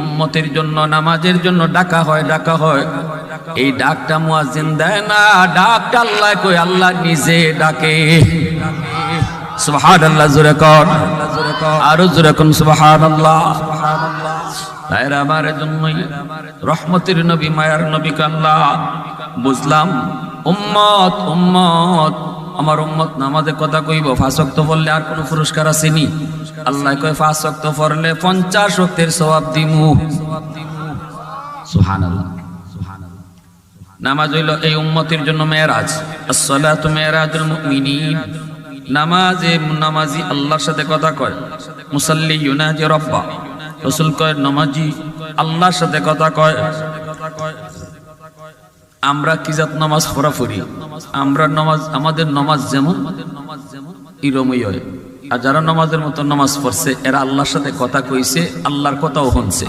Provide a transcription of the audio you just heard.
উম্মতের জন্য, নামাজের জন্য ডাকা হয় ডাকা হয়। এই ডাকটা মুয়াজ্জিন দেয় না, ডাকটা আল্লাহ কই আল্লাহ নিজে ডাকে। সুবহানাল্লাহ, জোরে কর আরও জোরে কোন, সুবহানাল্লাহ। ভাইরা আমার জন্যই রহমতের নবী, মায়ার নবী কাল্লা বুঝলাম, উম্মত উম্মত। আমার উম্মত নামাজে কথা কইব ফাঁসক্ত পড়লে আর কোনো পুরস্কার আসেনি। আল্লাহ কয় ফাঁসক্ত পড়লে পঞ্চাশ শক্তির সবাব দিমু। সুবহানাল্লাহ। নামাজ হইল এই উম্মতের জন্য মেয়েরাজ। আসসালাতু মেয়েরাজুল মুমিনিন। নামাজে নামাজি আল্লাহর সাথে কথা কয়, মুসাল্লি ইউনাজি রব্বা। রসুল কয়, নামাজি আল্লাহর সাথে কথা কয়। আমরা কি জাত নামাজ পড়ি আমরা নামাজ, আমাদের নামাজ যেমন, ইরমই হয়। আর যারা নামাজের মতো নামাজ পড়ছে, এরা আল্লাহর সাথে কথা কইছে, আল্লাহর কথাও শুনছে।